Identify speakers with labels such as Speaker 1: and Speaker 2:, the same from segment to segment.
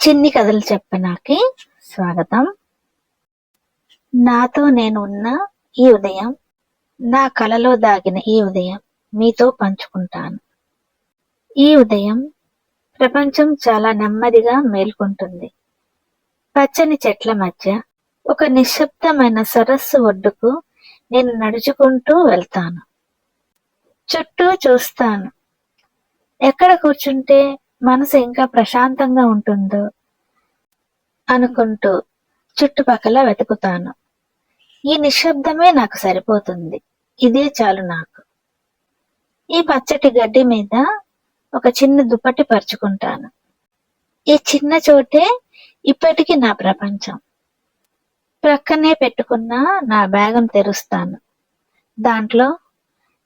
Speaker 1: చిన్ని కథలు చెప్పినాకి స్వాగతం. నాతో నేను ఉన్న ఈ ఉదయం నా కలలో దాగిన ఈ ఉదయం మీతో పంచుకుంటాను. ఈ ఉదయం ప్రపంచం చాలా నెమ్మదిగా మేల్కొంటుంది. పచ్చని చెట్ల మధ్య ఒక నిశ్శబ్దమైన సరస్సు ఒడ్డుకు నేను నడుచుకుంటూ వెళ్తాను. చుట్టూ చూస్తాను. ఎక్కడ కూర్చుంటే మనసు ఇంకా ప్రశాంతంగా ఉంటుందో అనుకుంటూ చుట్టుపక్కల వెతుకుతాను. ఈ నిశ్శబ్దమే నాకు సరిపోతుంది. ఇదే చాలు నాకు. ఈ పచ్చటి గడ్డి మీద ఒక చిన్న దుప్పటి పరుచుకుంటాను. ఈ చిన్న చోటే ఇప్పటికీ నా ప్రపంచం. ప్రక్కనే పెట్టుకున్న నా బ్యాగం తెరుస్తాను. దాంట్లో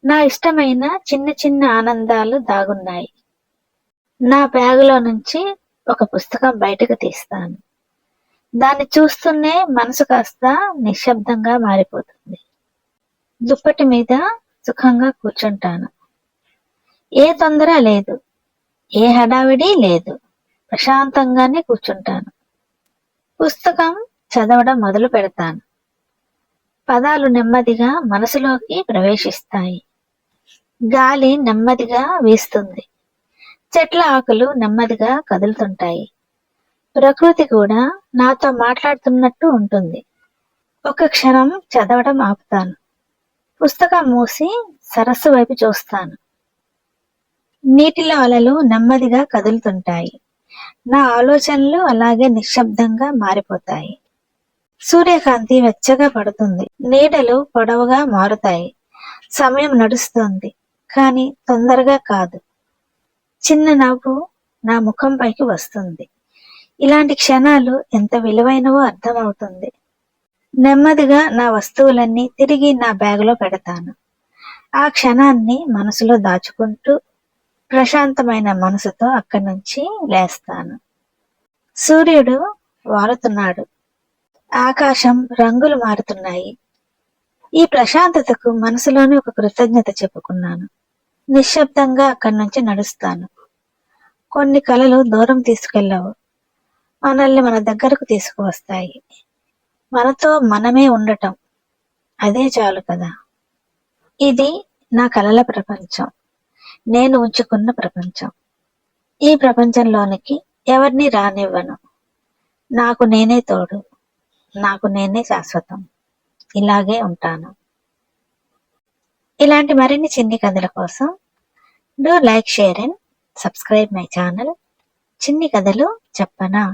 Speaker 1: నా ఇష్టమైన చిన్న చిన్న ఆనందాలు దాగున్నాయి. నా బ్యాగులో నుంచి ఒక పుస్తకం బయటకు తీస్తాను. దాన్ని చూస్తూనే మనసు కాస్త నిశ్శబ్దంగా మారిపోతుంది. దుప్పటి మీద సుఖంగా కూర్చుంటాను. ఏ తొందర లేదు. ఏ హడావిడి లేదు. ప్రశాంతంగానే కూర్చుంటాను. పుస్తకం చదవడం మొదలు పెడతాను. పదాలు నెమ్మదిగా మనసులోకి ప్రవేశిస్తాయి. గాలి నెమ్మదిగా వీస్తుంది. చెట్ల ఆకులు నెమ్మదిగా కదులుతుంటాయి. ప్రకృతి కూడా నాతో మాట్లాడుతున్నట్టు ఉంటుంది. ఒక క్షణం చదవడం ఆపుతాను. పుస్తకం మూసి సరస్సు వైపు చూస్తాను. నీటిలో అలలు నెమ్మదిగా కదులుతుంటాయి. నా ఆలోచనలు అలాగే నిశ్శబ్దంగా మారిపోతాయి. సూర్యకాంతి వెచ్చగా పడుతుంది. నీడలు పొడవుగా మారుతాయి. సమయం నడుస్తుంది. కానీ తొందరగా కాదు. చిన్న నవ్వు నా ముఖం పైకి వస్తుంది. ఇలాంటి క్షణాలు ఎంత విలువైనవో అర్థమవుతుంది. నెమ్మదిగా నా వస్తువులన్నీ తిరిగి నా బ్యాగులో పెడతాను. ఆ క్షణాన్ని మనసులో దాచుకుంటూ ప్రశాంతమైన మనసుతో అక్కడి నుంచి లేస్తాను. సూర్యుడు వాలుతున్నాడు ఆకాశం రంగులు మారుతున్నాయి. ఈ ప్రశాంతతకు మనసులోని ఒక కృతజ్ఞత చెప్పుకున్నాను. నిశ్శబ్దంగా అక్కడి నుంచి నడుస్తాను. కొన్ని కళలు దూరం తీసుకెళ్ళవు. మనల్ని మన దగ్గరకు తీసుకువస్తాయి. మనతో మనమే ఉండటం. అదే చాలు కదా. ఇది నా కళల ప్రపంచం. నేను ఉంచుకున్న ప్రపంచం. ఈ ప్రపంచంలోనికి ఎవరిని రానివ్వను. నాకు నేనే తోడు. నాకు నేనే శాశ్వతం. ఇలాగే ఉంటాను. ఇలాంటి మరిన్ని చిన్ని కథల కోసం do like share and subscribe my channel చిన్ని కథలు చెప్పనా?